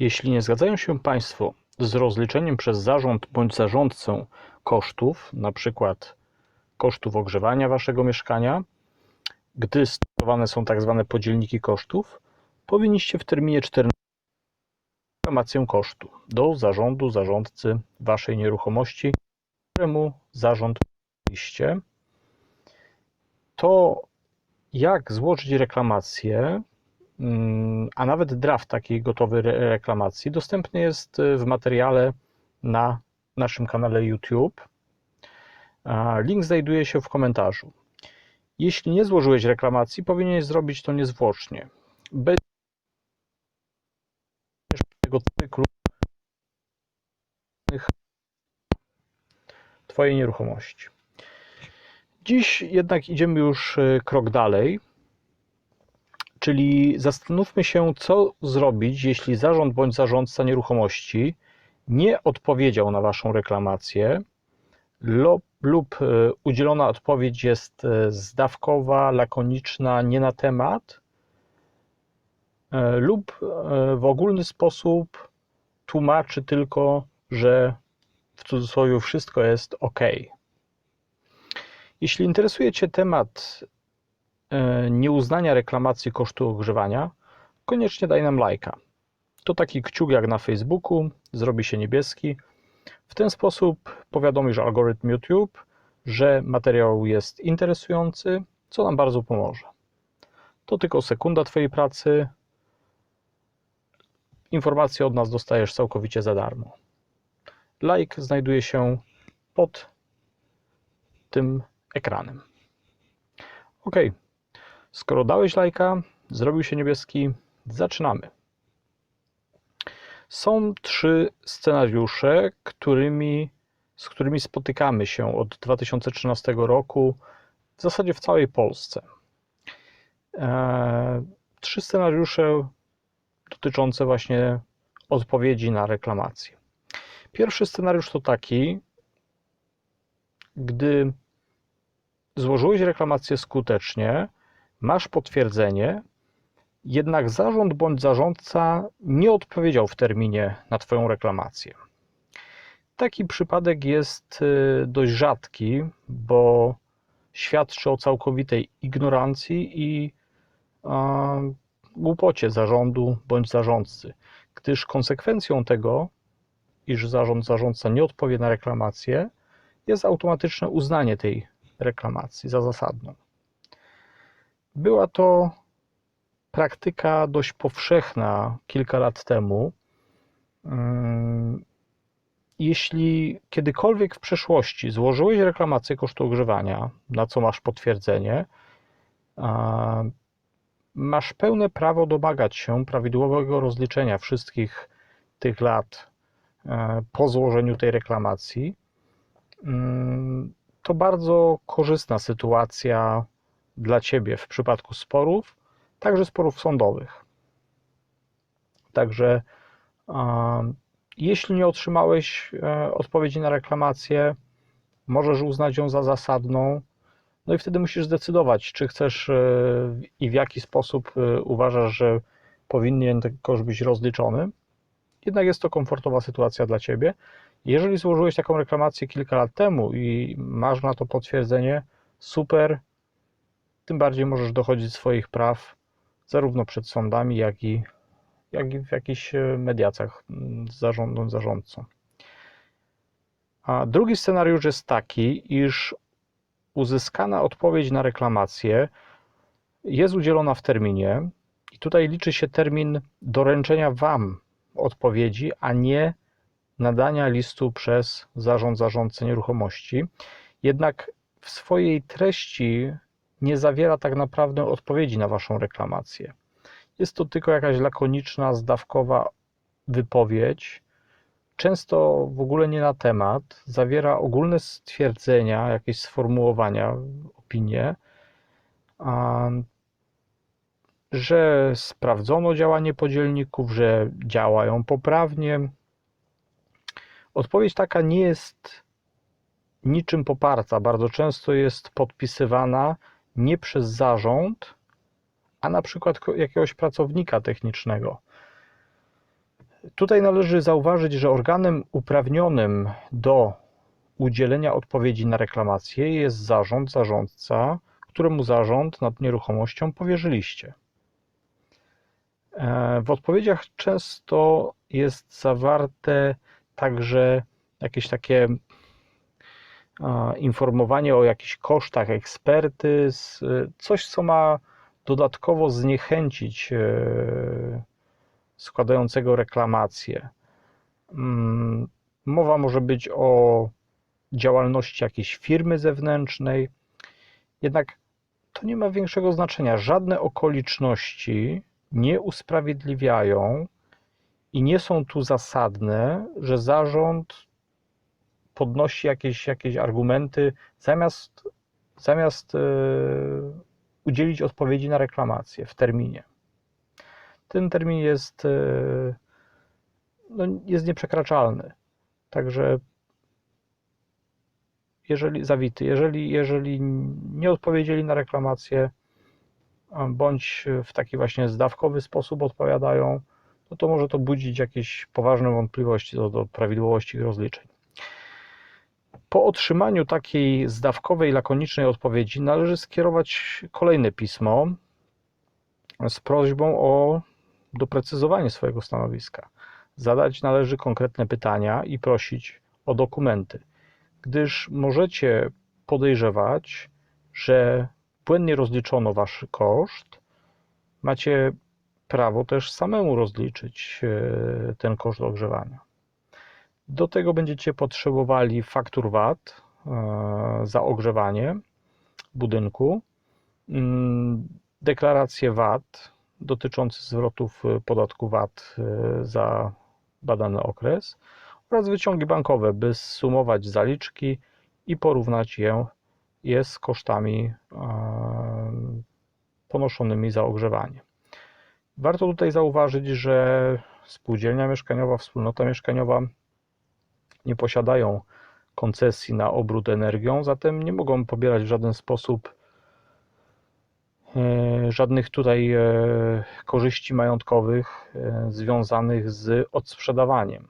Jeśli nie zgadzają się Państwo z rozliczeniem przez zarząd bądź zarządcę kosztów, np. kosztów ogrzewania Waszego mieszkania, gdy stosowane są tak zwane podzielniki kosztów, powinniście w terminie 14 reklamację kosztu do zarządu, zarządcy Waszej nieruchomości, któremu zarząd. To jak złożyć reklamację, a nawet draft takiej gotowej re- reklamacji dostępny jest w materiale na naszym kanale YouTube. Link znajduje się w komentarzu. Jeśli nie złożyłeś reklamacji, powinieneś zrobić to niezwłocznie. Bez tego cyklu Twojej nieruchomości. Dziś jednak idziemy już e, krok dalej, czyli zastanówmy się, co zrobić, jeśli zarząd bądź zarządca nieruchomości nie odpowiedział na Waszą reklamację lub, e, udzielona odpowiedź jest e, zdawkowa, lakoniczna, nie na temat e, lub w ogólny sposób tłumaczy tylko, że w cudzysłowie wszystko jest ok. Jeśli interesuje Cię temat nieuznania reklamacji kosztu ogrzewania, koniecznie daj nam lajka. To taki kciuk jak na Facebooku, zrobi się niebieski. W ten sposób powiadomisz algorytm YouTube, że materiał jest interesujący, co nam bardzo pomoże. To tylko sekunda Twojej pracy. Informacje od nas dostajesz całkowicie za darmo. Like znajduje się pod tym ekranem. Ok, skoro dałeś lajka, zrobił się niebieski, zaczynamy. Są trzy scenariusze, którymi, z którymi spotykamy się od 2013 roku, w zasadzie w całej Polsce. Eee, trzy scenariusze dotyczące właśnie odpowiedzi na reklamacje. Pierwszy scenariusz to taki, gdy złożyłeś reklamację skutecznie, masz potwierdzenie, jednak zarząd bądź zarządca nie odpowiedział w terminie na Twoją reklamację. Taki przypadek jest y, dość rzadki, bo świadczy o całkowitej ignorancji i a, głupocie zarządu bądź zarządcy, gdyż konsekwencją tego, iż zarząd, zarządca nie odpowie na reklamację, jest automatyczne uznanie tej reklamacji za zasadną. Była to praktyka dość powszechna kilka lat temu. Ym, Jeśli kiedykolwiek w przeszłości złożyłeś reklamację kosztu ogrzewania, na co masz potwierdzenie, masz pełne prawo domagać się prawidłowego rozliczenia wszystkich tych lat e, po złożeniu tej reklamacji. Ym, To bardzo korzystna sytuacja dla Ciebie w przypadku sporów, także sporów sądowych. Także jeśli nie otrzymałeś e, odpowiedzi na reklamację, możesz uznać ją za zasadną, no i wtedy musisz zdecydować, czy chcesz e, i w jaki sposób e, uważasz, że powinien ten koszt być rozliczony. Jednak jest to komfortowa sytuacja dla Ciebie. Jeżeli złożyłeś taką reklamację kilka lat temu i masz na to potwierdzenie, super, tym bardziej możesz dochodzić swoich praw zarówno przed sądami, jak i, jak i w jakichś e, mediacjach mm, z zarządem, zarządcą. A drugi scenariusz jest taki, iż uzyskana odpowiedź na reklamację jest udzielona w terminie i tutaj liczy się termin doręczenia Wam odpowiedzi, a nie nadania listu przez zarząd, zarządcę nieruchomości. Jednak w swojej treści nie zawiera tak naprawdę odpowiedzi na Waszą reklamację. Jest to tylko jakaś lakoniczna, zdawkowa wypowiedź, często w ogóle nie na temat, zawiera ogólne stwierdzenia, jakieś sformułowania, opinie, że sprawdzono działanie podzielników, że działają poprawnie. Odpowiedź taka nie jest niczym poparta. Bardzo często jest podpisywana nie przez zarząd, a na przykład jakiegoś pracownika technicznego. Tutaj należy zauważyć, że organem uprawnionym do udzielenia odpowiedzi na reklamację jest zarząd, zarządca, któremu zarząd nad nieruchomością powierzyliście. E, W odpowiedziach często jest zawarte także jakieś takie informowanie o jakichś kosztach ekspertyz, e, coś co ma dodatkowo zniechęcić e, składającego reklamację. Mm, Mowa może być o działalności jakiejś firmy zewnętrznej, jednak to nie ma większego znaczenia. Żadne okoliczności nie usprawiedliwiają i nie są tu zasadne, że zarząd podnosi jakieś, jakieś argumenty zamiast, zamiast e, udzielić odpowiedzi na reklamację w terminie. Ten termin jest, e, no, jest nieprzekraczalny. Także jeżeli zawity, jeżeli, jeżeli nie odpowiedzieli na reklamację, bądź w taki właśnie zdawkowy sposób odpowiadają, no to może to budzić jakieś poważne wątpliwości co do prawidłowości ich rozliczeń. Po otrzymaniu takiej zdawkowej, lakonicznej odpowiedzi należy skierować kolejne pismo z prośbą o doprecyzowanie swojego stanowiska. Zadać należy konkretne pytania i prosić o dokumenty, gdyż możecie podejrzewać, że błędnie rozliczono wasz koszt. Macie prawo też samemu rozliczyć e, ten koszt ogrzewania. Do tego będziecie potrzebowali faktur VAT e, za ogrzewanie budynku, mm, deklarację VAT dotyczący zwrotów e, podatku VAT e, za badany okres oraz wyciągi bankowe, by zsumować zaliczki i porównać je, je z kosztami ponoszonymi za ogrzewanie. Warto tutaj zauważyć, że spółdzielnia mieszkaniowa, wspólnota mieszkaniowa nie posiadają koncesji na obrót energią, zatem nie mogą pobierać w żaden sposób e, żadnych tutaj e, korzyści majątkowych e, związanych z odsprzedawaniem,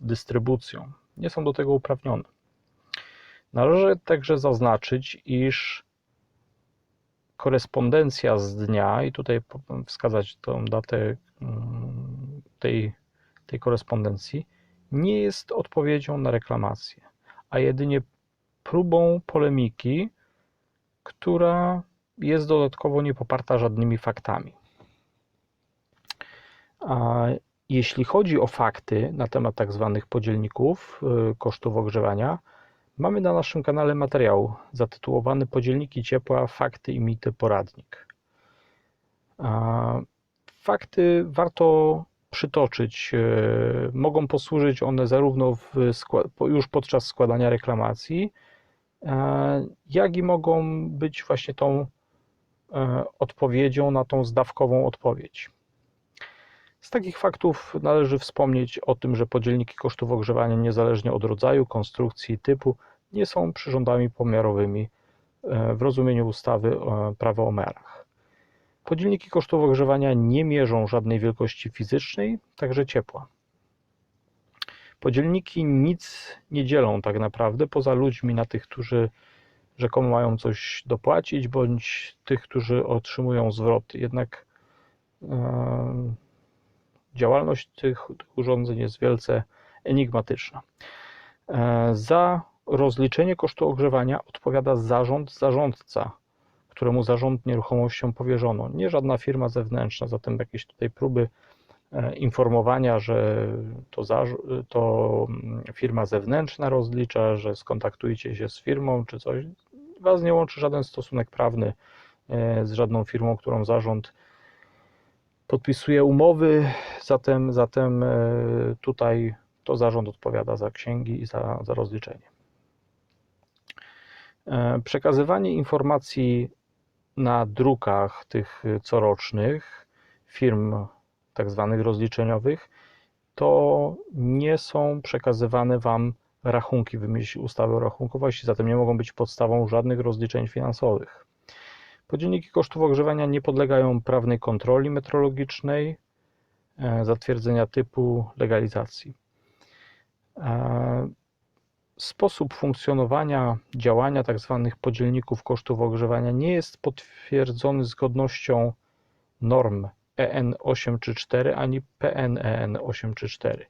dystrybucją. Nie są do tego uprawnione. Należy także zaznaczyć, iż korespondencja z dnia, i tutaj wskazać tą datę mm, tej, tej korespondencji, nie jest odpowiedzią na reklamację, a jedynie próbą polemiki, która jest dodatkowo niepoparta żadnymi faktami. A jeśli chodzi o fakty na temat tak zwanych podzielników y, kosztów ogrzewania, mamy na naszym kanale materiał zatytułowany Podzielniki ciepła, fakty i mity poradnik. Fakty warto przytoczyć. e, Mogą posłużyć one zarówno już podczas składania reklamacji, e, jak i mogą być właśnie tą e, odpowiedzią na tą zdawkową odpowiedź. Z takich faktów należy wspomnieć o tym, że podzielniki kosztów ogrzewania niezależnie od rodzaju, konstrukcji i typu nie są przyrządami pomiarowymi w rozumieniu ustawy Prawo o merach. Podzielniki kosztów ogrzewania nie mierzą żadnej wielkości fizycznej, także ciepła. Podzielniki nic nie dzielą tak naprawdę poza ludźmi na tych, którzy rzekomo mają coś dopłacić, bądź tych, którzy otrzymują zwrot. Jednak działalność tych, tych urządzeń jest wielce enigmatyczna. E, za rozliczenie kosztu ogrzewania odpowiada zarząd, zarządca, któremu zarząd nieruchomością powierzono, nie żadna firma zewnętrzna, zatem jakieś tutaj próby e, informowania, że to, zarz- to mm, firma zewnętrzna rozlicza, że skontaktujcie się z firmą czy coś. Was nie łączy żaden stosunek prawny e, z żadną firmą, którą zarząd podpisuje umowy, zatem, zatem e, tutaj to zarząd odpowiada za księgi i za, za rozliczenie. Przekazywanie informacji na drukach tych y, corocznych firm tak zwanych rozliczeniowych to nie są przekazywane Wam rachunki w myśl ustawy o rachunkowości, zatem nie mogą być podstawą żadnych rozliczeń finansowych. Podzielniki kosztów ogrzewania nie podlegają prawnej kontroli metrologicznej, e, zatwierdzenia typu legalizacji. Sposób funkcjonowania, działania tzw. podzielników kosztów ogrzewania nie jest potwierdzony zgodnością norm E EN 834 ani PN EN 834.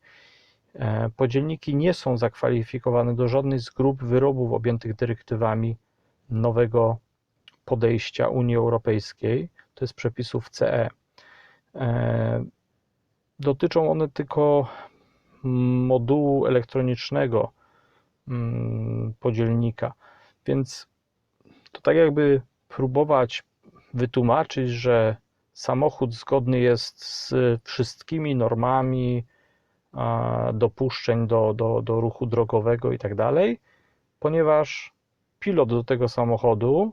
E, Podzielniki nie są zakwalifikowane do żadnej z grup wyrobów objętych dyrektywami nowego podejścia Unii Europejskiej, to jest przepisów CE. E, Dotyczą one tylko modułu elektronicznego podzielnika, więc to tak jakby próbować wytłumaczyć, że samochód zgodny jest z wszystkimi normami dopuszczeń do, do, do ruchu drogowego i tak dalej, ponieważ pilot do tego samochodu,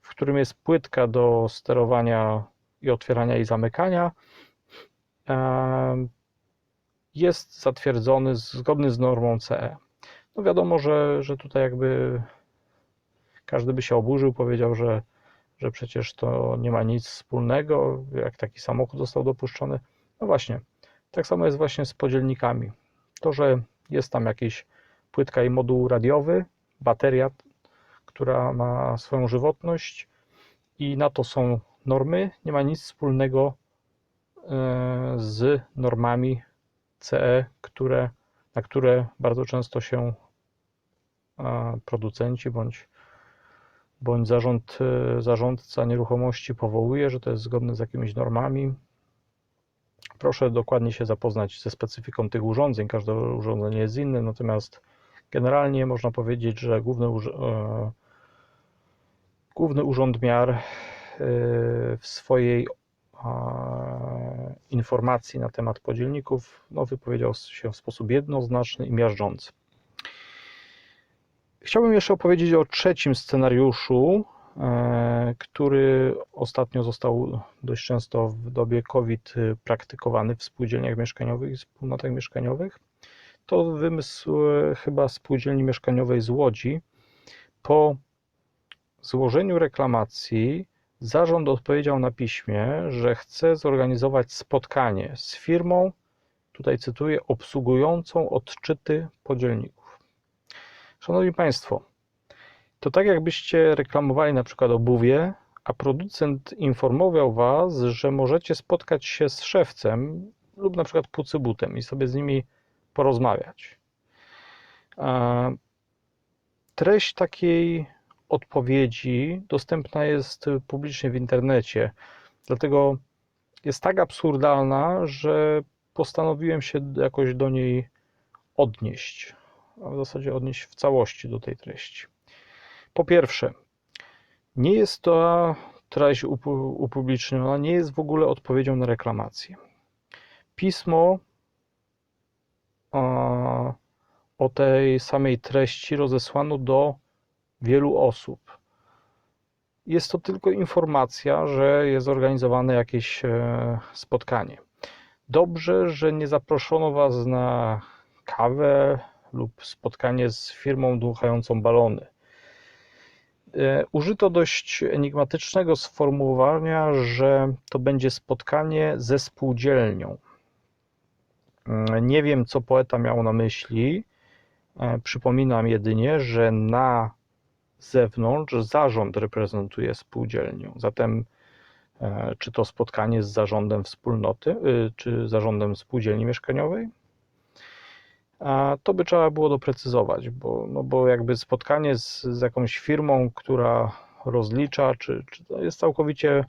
w którym jest płytka do sterowania i otwierania i zamykania, jest zatwierdzony, zgodny z normą CE. No wiadomo, że, że tutaj jakby każdy by się oburzył, powiedział, że, że przecież to nie ma nic wspólnego, jak taki samochód został dopuszczony. No właśnie, tak samo jest właśnie z podzielnikami. To, że jest tam jakiś płytka i moduł radiowy, bateria, która ma swoją żywotność i na to są normy, nie ma nic wspólnego e, z normami CE, które, na które bardzo często się producenci bądź, bądź zarząd, e, zarządca nieruchomości powołuje, że to jest zgodne z jakimiś normami. Proszę dokładnie się zapoznać ze specyfiką tych urządzeń. Każde urządzenie jest inne, natomiast generalnie można powiedzieć, że główny, e, główny urząd miar e, w swojej informacji na temat podzielników no, wypowiedział się w sposób jednoznaczny i miażdżący. Chciałbym jeszcze opowiedzieć o trzecim scenariuszu, e, który ostatnio został dość często w dobie COVID praktykowany w spółdzielniach mieszkaniowych i wspólnotach mieszkaniowych. To wymysł e, chyba spółdzielni mieszkaniowej z Łodzi. Po złożeniu reklamacji zarząd odpowiedział na piśmie, że chce zorganizować spotkanie z firmą, tutaj cytuję, obsługującą odczyty podzielników. Szanowni Państwo, to tak jakbyście reklamowali na przykład obuwie, a producent informował Was, że możecie spotkać się z szewcem lub na przykład pucybutem i sobie z nimi porozmawiać. Treść takiej odpowiedzi dostępna jest publicznie w internecie, dlatego jest tak absurdalna, że postanowiłem się jakoś do niej odnieść, a w zasadzie odnieść w całości do tej treści. Po pierwsze, nie jest to treść upu- upubliczniona, nie jest w ogóle odpowiedzią na reklamację. Pismo o tej samej treści rozesłano do wielu osób. Jest to tylko informacja, że jest zorganizowane jakieś e, spotkanie. Dobrze, że nie zaproszono Was na kawę lub spotkanie z firmą dmuchającą balony. E, Użyto dość enigmatycznego sformułowania, że to będzie spotkanie ze spółdzielnią. Mm, Nie wiem, co poeta miał na myśli. E, Przypominam jedynie, że na zewnątrz zarząd reprezentuje spółdzielnię. Zatem, e, czy to spotkanie z zarządem wspólnoty, y, czy zarządem spółdzielni mieszkaniowej? To by trzeba było doprecyzować, bo, no bo jakby spotkanie z, z jakąś firmą, która rozlicza, czy, czy to jest całkowicie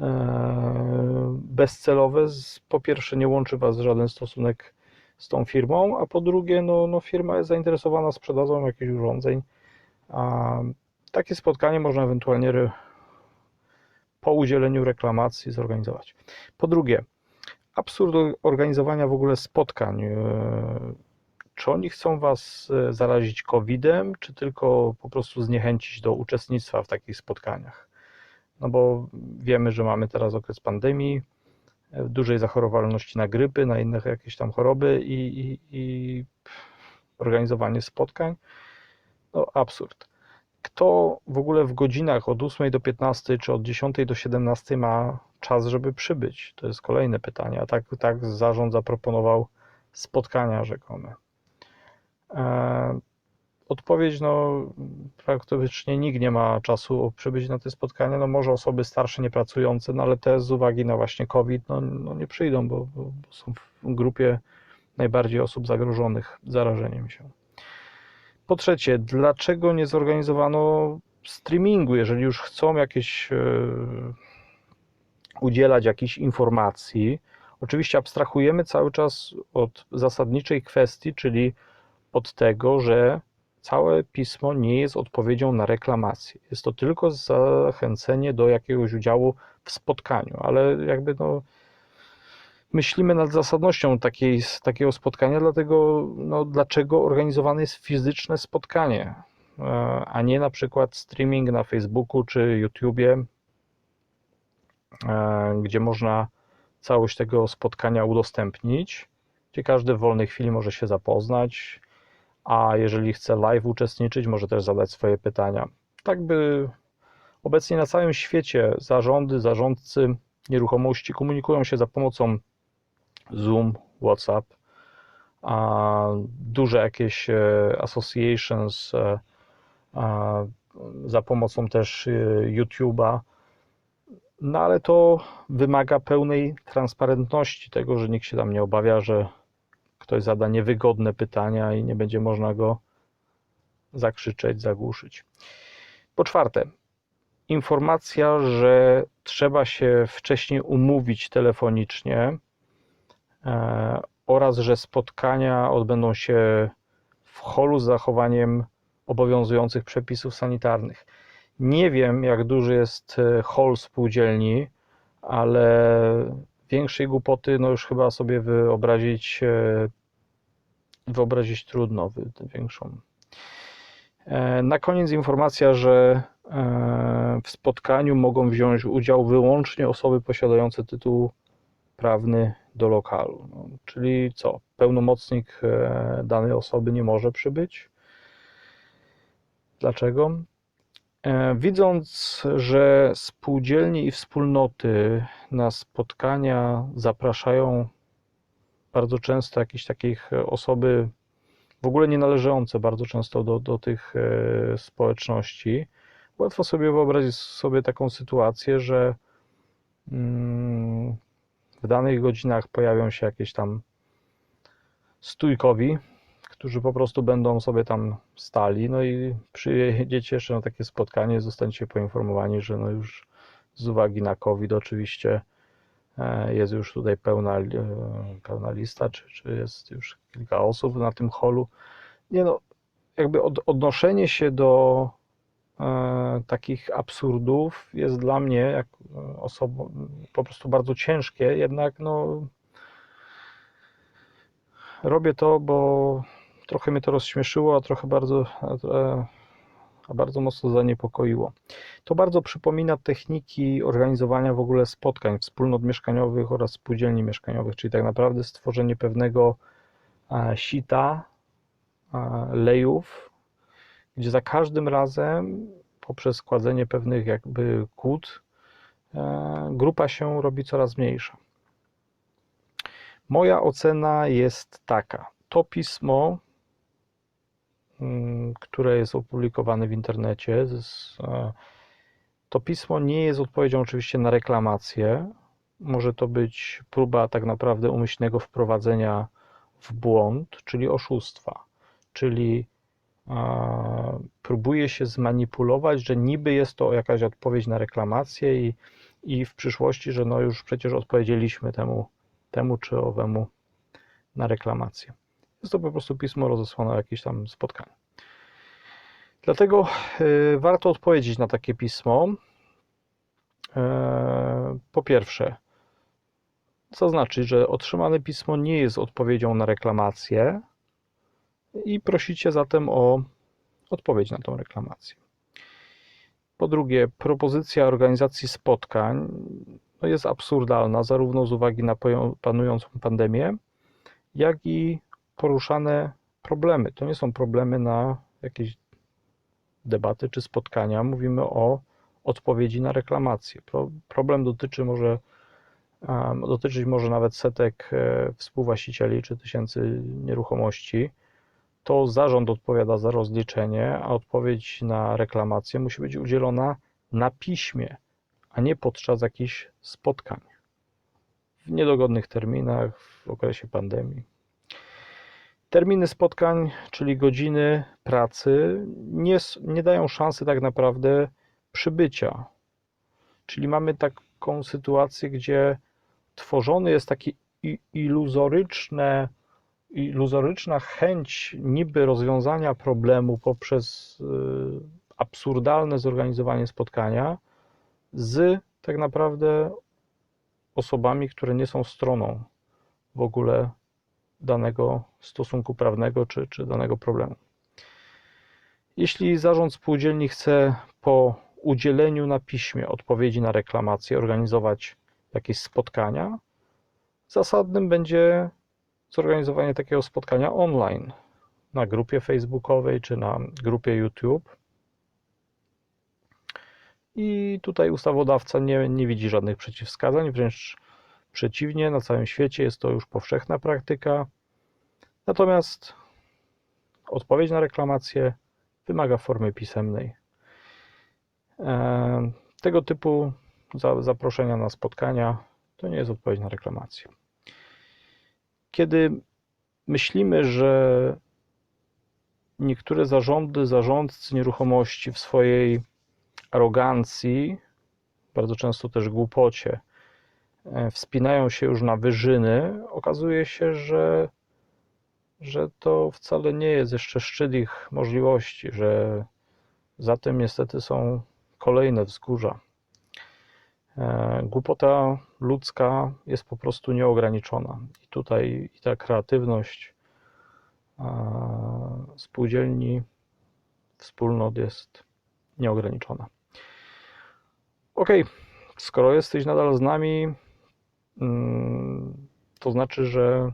e, bezcelowe. Po pierwsze, nie łączy Was żaden stosunek z tą firmą, a po drugie, no, no firma jest zainteresowana sprzedażą jakichś urządzeń. A takie spotkanie można ewentualnie po udzieleniu reklamacji zorganizować. Po drugie, absurd organizowania w ogóle spotkań. Czy oni chcą Was e, zarazić COVID-em, czy tylko po prostu zniechęcić do uczestnictwa w takich spotkaniach? No bo wiemy, że mamy teraz okres pandemii, e, dużej zachorowalności na grypy, na inne jakieś tam choroby i, i, i organizowanie spotkań. No absurd. kto w ogóle w godzinach od 8 do 15 czy od 10 do 17 ma czas, żeby przybyć? To jest kolejne pytanie. A tak, tak zarząd zaproponował spotkania rzekome. E, odpowiedź, no praktycznie nikt nie ma czasu przybyć na te spotkania, no może osoby starsze, niepracujące, no ale te z uwagi na właśnie COVID, no, no nie przyjdą, bo, bo, są w grupie najbardziej osób zagrożonych zarażeniem się. Po trzecie, dlaczego nie zorganizowano streamingu, jeżeli już chcą jakieś e, udzielać jakichś informacji? Oczywiście abstrahujemy cały czas od zasadniczej kwestii, czyli od tego, że całe pismo nie jest odpowiedzią na reklamację. Jest to tylko zachęcenie do jakiegoś udziału w spotkaniu, ale jakby no, myślimy nad zasadnością takiej, takiego spotkania, dlatego no, dlaczego organizowane jest fizyczne spotkanie, a nie na przykład streaming na Facebooku czy YouTubie, gdzie można całość tego spotkania udostępnić, gdzie każdy w wolnej chwili może się zapoznać, a jeżeli chce live uczestniczyć, może też zadać swoje pytania. Tak by obecnie na całym świecie zarządy, zarządcy nieruchomości komunikują się za pomocą Zoom, WhatsApp, a duże jakieś e, associations e, za pomocą też e, YouTube'a. No ale to wymaga pełnej transparentności tego, że nikt się tam nie obawia, że ktoś zada niewygodne pytania i nie będzie można go zakrzyczeć, zagłuszyć. Po czwarte, informacja, że trzeba się wcześniej umówić telefonicznie e, oraz, że spotkania odbędą się w holu z zachowaniem obowiązujących przepisów sanitarnych. Nie wiem, jak duży jest e, hol spółdzielni, ale większej głupoty no już chyba sobie wyobrazić e, wyobrazić trudno większą. E, na koniec informacja, że e, w spotkaniu mogą wziąć udział wyłącznie osoby posiadające tytuł prawny do lokalu. No, czyli co? Pełnomocnik danej osoby nie może przybyć. Dlaczego? E, widząc, że spółdzielnie i wspólnoty na spotkania zapraszają bardzo często jakieś takich osoby w ogóle nie należące bardzo często do, do tych e, społeczności, łatwo sobie wyobrazić sobie taką sytuację, że mm, w danych godzinach pojawią się jakieś tam stójkowi, którzy po prostu będą sobie tam stali, no i przyjedziecie jeszcze na takie spotkanie, zostaniecie poinformowani, że no już z uwagi na COVID oczywiście e, jest już tutaj pełna, e, pełna lista, czy, czy jest już kilka osób na tym holu. Nie no, jakby od, odnoszenie się do e, takich absurdów jest dla mnie, jak osobą, po prostu bardzo ciężkie, jednak no robię to, bo trochę mnie to rozśmieszyło, a trochę bardzo, a bardzo mocno zaniepokoiło. To bardzo przypomina techniki organizowania w ogóle spotkań wspólnot mieszkaniowych oraz spółdzielni mieszkaniowych, czyli tak naprawdę stworzenie pewnego sita, lejów, gdzie za każdym razem poprzez kładzenie pewnych jakby kłód e, grupa się robi coraz mniejsza. Moja ocena jest taka. To pismo które jest opublikowane w internecie. To pismo nie jest odpowiedzią oczywiście na reklamację. Może to być próba tak naprawdę umyślnego wprowadzenia w błąd, czyli oszustwa, czyli próbuje się zmanipulować, że niby jest to jakaś odpowiedź na reklamację i, i w przyszłości, że no już przecież odpowiedzieliśmy temu, temu czy owemu na reklamację. Jest to po prostu pismo rozesłane na jakieś tam spotkanie. Dlatego y, warto odpowiedzieć na takie pismo. E, po pierwsze, zaznaczyć, że otrzymane pismo nie jest odpowiedzią na reklamację i prosicie zatem o odpowiedź na tą reklamację. Po drugie, propozycja organizacji spotkań no jest absurdalna, zarówno z uwagi na panującą pandemię, jak i poruszane problemy. To nie są problemy na jakieś debaty czy spotkania mówimy o odpowiedzi na reklamacje. Pro, problem dotyczy może dotyczyć może nawet setek e, współwłaścicieli czy tysięcy nieruchomości. To zarząd odpowiada za rozliczenie, a odpowiedź na reklamację musi być udzielona na piśmie, a nie podczas jakichś spotkań w niedogodnych terminach w okresie pandemii. Terminy spotkań, czyli godziny pracy, nie, nie dają szansy tak naprawdę przybycia. Czyli mamy taką sytuację, gdzie tworzony jest taki iluzoryczne, iluzoryczna chęć niby rozwiązania problemu poprzez y, absurdalne zorganizowanie spotkania z tak naprawdę osobami, które nie są stroną w ogóle danego stosunku prawnego czy, czy danego problemu. Jeśli zarząd spółdzielni chce po udzieleniu na piśmie odpowiedzi na reklamację organizować jakieś spotkania, zasadnym będzie zorganizowanie takiego spotkania online na grupie facebookowej czy na grupie YouTube. I tutaj ustawodawca nie, nie widzi żadnych przeciwwskazań, wręcz przeciwnie, na całym świecie jest to już powszechna praktyka. Natomiast odpowiedź na reklamację wymaga formy pisemnej. E, Tego typu za- zaproszenia na spotkania to nie jest odpowiedź na reklamację. Kiedy myślimy, że niektóre zarządy, zarządcy nieruchomości w swojej arogancji, bardzo często też głupocie, wspinają się już na wyżyny, okazuje się, że, że to wcale nie jest jeszcze szczyt ich możliwości, że za tym niestety są kolejne wzgórza. E, Głupota ludzka jest po prostu nieograniczona. I tutaj i ta kreatywność e, spółdzielni, wspólnot jest nieograniczona. Ok, skoro jesteś nadal z nami, to znaczy, że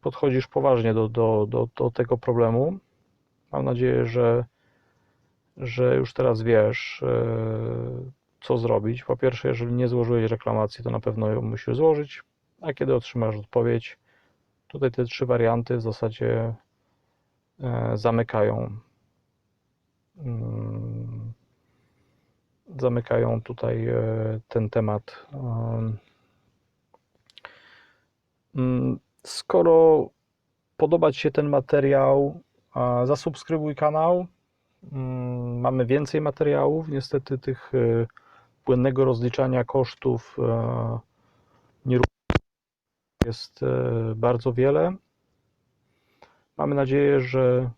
podchodzisz poważnie do, do, do, do tego problemu. Mam nadzieję, że, że już teraz wiesz, e, co zrobić. Po pierwsze, jeżeli nie złożyłeś reklamacji, to na pewno ją musisz złożyć, a kiedy otrzymasz odpowiedź, tutaj te trzy warianty w zasadzie e, zamykają mm, zamykają tutaj e, ten temat. Mm, Skoro podoba Ci się ten materiał, zasubskrybuj kanał. Mm, Mamy więcej materiałów. Niestety tych e, płynnego rozliczania kosztów e, jest bardzo wiele. Mamy nadzieję, że